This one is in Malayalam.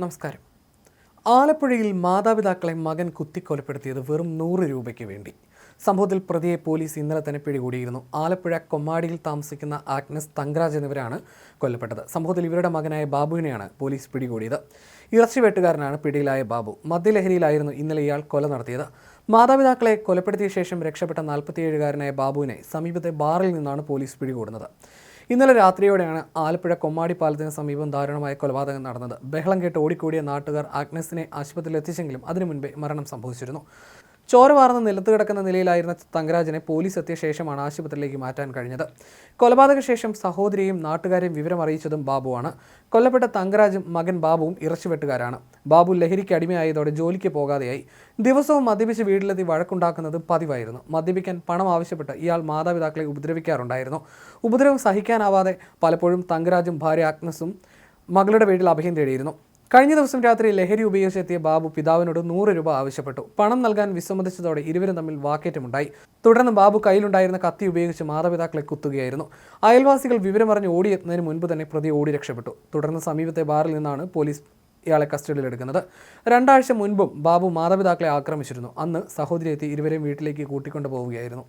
നമസ്കാരം. ആലപ്പുഴയിൽ മാതാപിതാക്കളെ മകൻ കുത്തിക്കൊലപ്പെടുത്തിയത് വെറും നൂറ് രൂപയ്ക്ക് വേണ്ടി. സംഭവത്തിൽ പ്രതിയെ പോലീസ് ഇന്നലെ തന്നെ പിടികൂടിയിരുന്നു. ആലപ്പുഴ കൊമ്മാടിയിൽ താമസിക്കുന്ന ആഗ്നസ് തങ്കരാജ് എന്നിവരാണ് കൊല്ലപ്പെട്ടത്. സംഭവത്തിൽ ഇവരുടെ മകനായ ബാബുവിനെയാണ് പോലീസ് പിടികൂടിയത്. ഇറച്ചി വെട്ടുകാരനാണ് പിടിയിലായ ബാബു. മദ്യലഹരിയിലായിരുന്നു ഇന്നലെ ഇയാൾ കൊല നടത്തിയത്. മാതാപിതാക്കളെ കൊലപ്പെടുത്തിയ ശേഷം രക്ഷപ്പെട്ട നാൽപ്പത്തിയേഴുകാരനായ ബാബുവിനെ സമീപത്തെ ബാറിൽ നിന്നാണ് പോലീസ് പിടികൂടുന്നത്. ഇന്നലെ രാത്രിയോടെയാണ് ആലപ്പുഴ കൊമ്മാടി പാലത്തിന് സമീപം ദാരുണമായ കൊലപാതകം നടന്നത്. ബഹളം കേട്ട് ഓടിക്കൂടിയ നാട്ടുകാർ ആഗ്നസിനെ ആശുപത്രിയിൽ എത്തിച്ചെങ്കിലും അതിനു മുൻപേ മരണം സംഭവിച്ചിരുന്നു. ചോര വാർന്ന് നിലത്ത് കിടക്കുന്ന നിലയിലായിരുന്ന തങ്കരാജനെ പോലീസ് എത്തിയ ശേഷമാണ് ആശുപത്രിയിലേക്ക് മാറ്റാൻ കഴിഞ്ഞത്. കൊലപാതക ശേഷം സഹോദരിയും നാട്ടുകാരെയും വിവരം അറിയിച്ചതും ബാബുവാണ്. കൊല്ലപ്പെട്ട തങ്കരാജും മകൻ ബാബുവും ഇറച്ചിവെട്ടുകാരാണ് ബാബു ലഹരിക്ക് അടിമയായതോടെ ജോലിക്ക് പോകാതെയായി. ദിവസവും മദ്യപിച്ച് വീട്ടിലെത്തി വഴക്കുണ്ടാക്കുന്നത് പതിവായിരുന്നു. മദ്യപിക്കാൻ പണം ആവശ്യപ്പെട്ട് ഇയാൾ മാതാപിതാക്കളെ ഉപദ്രവിക്കാറുണ്ടായിരുന്നു. ഉപദ്രവം സഹിക്കാനാവാതെ പലപ്പോഴും തങ്കരാജും ഭാര്യ ആഗ്നസും മകളുടെ വീട്ടിൽ അഭയം തേടിയിരുന്നു. കഴിഞ്ഞ ദിവസം രാത്രി ലഹരി ഉപയോഗിച്ചെത്തിയ ബാബു പിതാവിനോട് നൂറ് രൂപ ആവശ്യപ്പെട്ടു. പണം നൽകാൻ വിസമ്മതിച്ചതോടെ ഇരുവരും തമ്മിൽ വാക്കേറ്റമുണ്ടായി. തുടർന്ന് ബാബു കയ്യിലുണ്ടായിരുന്ന കത്തി ഉപയോഗിച്ച് മാതാപിതാക്കളെ കുത്തുകയായിരുന്നു. അയൽവാസികൾ വിവരം വിവരമറിഞ്ഞ് ഓടിയെത്തുന്നതിന് മുൻപ് തന്നെ പ്രതി ഓടി രക്ഷപ്പെട്ടു. തുടർന്ന് സമീപത്തെ ബാറിൽ നിന്നാണ് പോലീസ് ഇയാളെ കസ്റ്റഡിയിലെടുക്കുന്നത് രണ്ടാഴ്ച മുൻപും ബാബു മാതാപിതാക്കളെ ആക്രമിച്ചിരുന്നു. അന്ന് സഹോദരി എത്തി ഇരുവരെയും വീട്ടിലേക്ക് കൂട്ടിക്കൊണ്ടു പോവുകയായിരുന്നു